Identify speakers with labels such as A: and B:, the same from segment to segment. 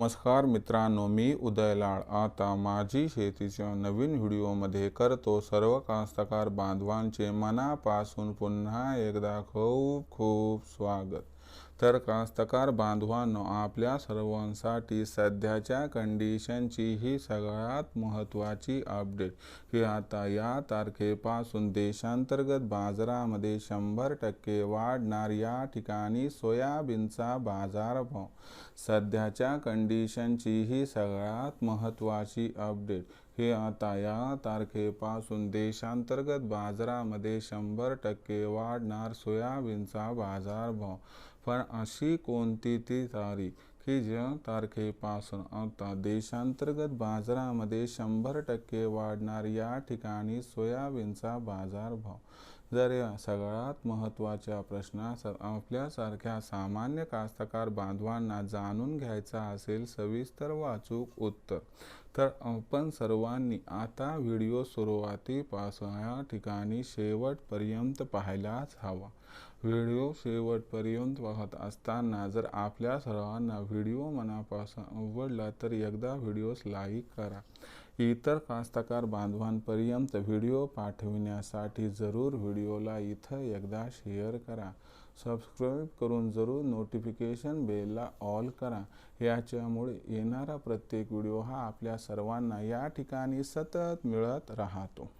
A: नमस्कार मित्रांनो मी उदयलाळ आता माझी शेतीच्या नवीन व्हिडिओमध्ये करतो सर्व कास्तकार बांधवांचे मनापासून पुन्हा एकदा खूप खूप स्वागत. तर कास्तकार बांधवांनो आपल्या सर्वांसाठी सध्याच्या कंडिशनची ही सगळ्यात महत्त्वाची अपडेट की आता या तारखेपासून देशांतर्गत बाजारामध्ये शंभर टक्के वाढणार या ठिकाणी सोयाबीनचा बाजारभाव सध्याच्या कंडिशनची ही सगळ्यात महत्त्वाची अपडेट हे आता या तारखेपासून देशांतर्गत बाजारामध्ये शंभर टक्के वाढणार सोयाबीनचा बाजारभाव पण अशी कोणती ती तारीख? की ज्या तारखेपासून आता देशांतर्गत बाजारामध्ये शंभर टक्के वाढणार या ठिकाणी सोयाबीनचा बाजारभाव? जर या सगळ्यात महत्त्वाच्या प्रश्नास आपल्यासारख्या सामान्य कास्तकार बांधवांना जाणून घ्यायचा असेल सविस्तर वाचूक उत्तर. तर आपण सर्वांनी आता व्हिडिओ सुरुवातीपासून या ठिकाणी शेवटपर्यंत पाहायलाच हवा. व्हिडिओ शेवटपर्यंत पाहत असताना जर आपल्या सर्वांना व्हिडिओ मनापासून आवडला तर एकदा व्हिडिओस लाईक करा. इतर कास्तकार बांधवांपर्यंत व्हिडिओ पाठविण्यासाठी जरूर व्हिडिओला इथं एकदा शेअर करा. सबस्क्राईब करून जरूर नोटिफिकेशन बेलला ऑल करा. याच्यामुळे येणारा प्रत्येक व्हिडिओ हा आपल्या सर्वांना या ठिकाणी सतत मिळत राहतो.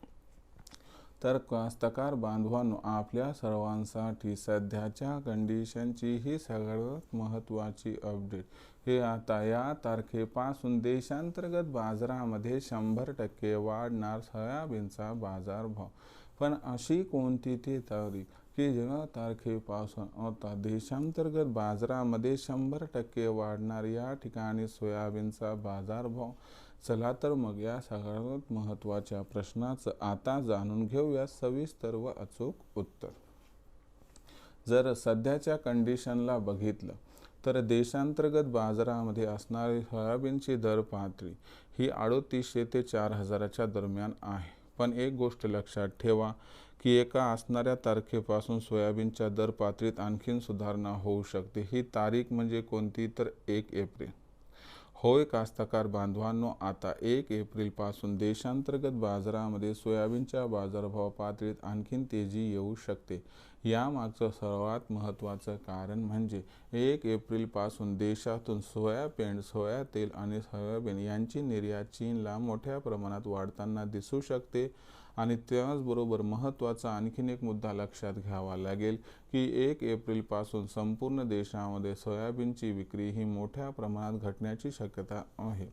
A: तर कास्तकार बांधवांनो आपल्या सर्वांसाठी सध्याच्या कंडिशनची ही सगळ्यात महत्त्वाची अपडेट हे आता या तारखेपासून देशांतर्गत बाजारामध्ये शंभर टक्के वाढणार सोयाबीनचा बाजारभाव. पण अशी कोणती ती तारीख? की ज्या तारखेपासून आता देशांतर्गत बाजारामध्ये शंभर टक्के वाढणार या ठिकाणी सोयाबीनचा बाजारभाव. चला तर मग या सगळ्यात महत्त्वाच्या प्रश्नाचं आता जाणून घेऊया सविस्तर व अचूक उत्तर. जर सध्याच्या कंडिशनला बघितलं तर देशांतर्गत बाजारामध्ये असणारी सोयाबीनची दर पातळी ही अडोतीसशे ते चार हजाराच्या दरम्यान आहे. पण एक गोष्ट लक्षात ठेवा की एका असणाऱ्या तारखेपासून सोयाबीनच्या दर पातळीत आणखीन सुधारणा होऊ शकते. ही तारीख म्हणजे कोणती? तर एक एप्रिल. होय कास्तकार बांधवांनो आता एक एप्रिलपासून देशांतर्गत बाजारामध्ये सोयाबीनच्या बाजारभाव पातळीत आणखीन तेजी येऊ शकते. यामागचं सर्वात महत्त्वाचं कारण म्हणजे एक एप्रिलपासून देशातून सोयाबीन सोया तेल आणि सोयाबीन यांची निर्यात चीनला मोठ्या प्रमाणात वाढताना दिसू शकते. आणि त्याचबरोबर महत्त्वाचा आणखीन एक मुद्दा लक्षात घ्यावा लागेल की एक एप्रिलपासून संपूर्ण देशामध्ये सोयाबीनची विक्री ही मोठ्या प्रमाणात घटण्याची शक्यता आहे.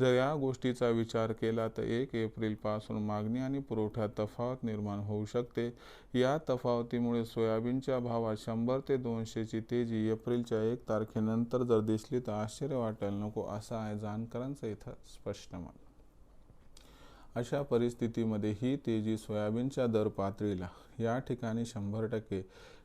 A: जर या गोष्टीचा विचार केला तर एक एप्रिलपासून मागणी आणि पुरवठ्यात तफावत निर्माण होऊ शकते. या तफावतीमुळे सोयाबीनच्या भावात शंभर ते दोनशेची तेजी एप्रिलच्या एक तारखेनंतर जर दिसली तर आश्चर्य वाटायला नको असं आहे जाणकारांचं इथं स्पष्ट मत. अशा परिस्थितीमध्ये ही तेजी सोयाबीनच्या दर पातळीला. या ठिकाणी शंभर टक्के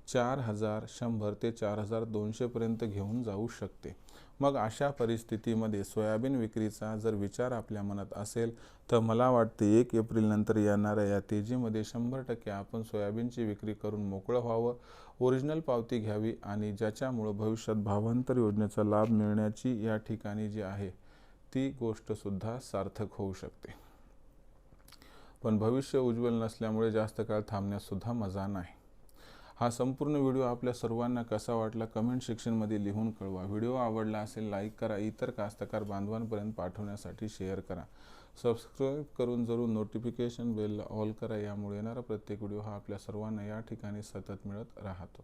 A: चार हजार शंभर ते चार हजार दोनशेपर्यंत घेऊन जाऊ शकते. मग अशा परिस्थितीमध्ये सोयाबीन विक्रीचा जर विचार आपल्या मनात असेल तर मला वाटते एक एप्रिलनंतर येणाऱ्या या तेजीमध्ये शंभर टक्के आपण सोयाबीनची विक्री करून मोकळं व्हावं ओरिजिनल पावती घ्यावी आणि ज्याच्यामुळं भविष्यात भावांतर योजनेचा लाभ मिळण्याची या ठिकाणी जी आहे ती गोष्टसुद्धा सार्थक होऊ शकते. पण भविष्य उज्ज्वल नसल्यामुळे जास्त काळ थांबण्याससुद्धा मजा नाही. हा संपूर्ण व्हिडिओ आपल्या सर्वांना कसा वाटला कमेंट सेक्शनमध्ये लिहून कळवा. व्हिडिओ आवडला असेल लाईक करा इतर कास्तकार बांधवांपर्यंत पाठवण्यासाठी शेअर करा. सबस्क्राईब करून जरूर नोटिफिकेशन बेलला ऑल करा यामुळे येणारा प्रत्येक व्हिडिओ हा आपल्या सर्वांना या ठिकाणी सतत मिळत राहतो.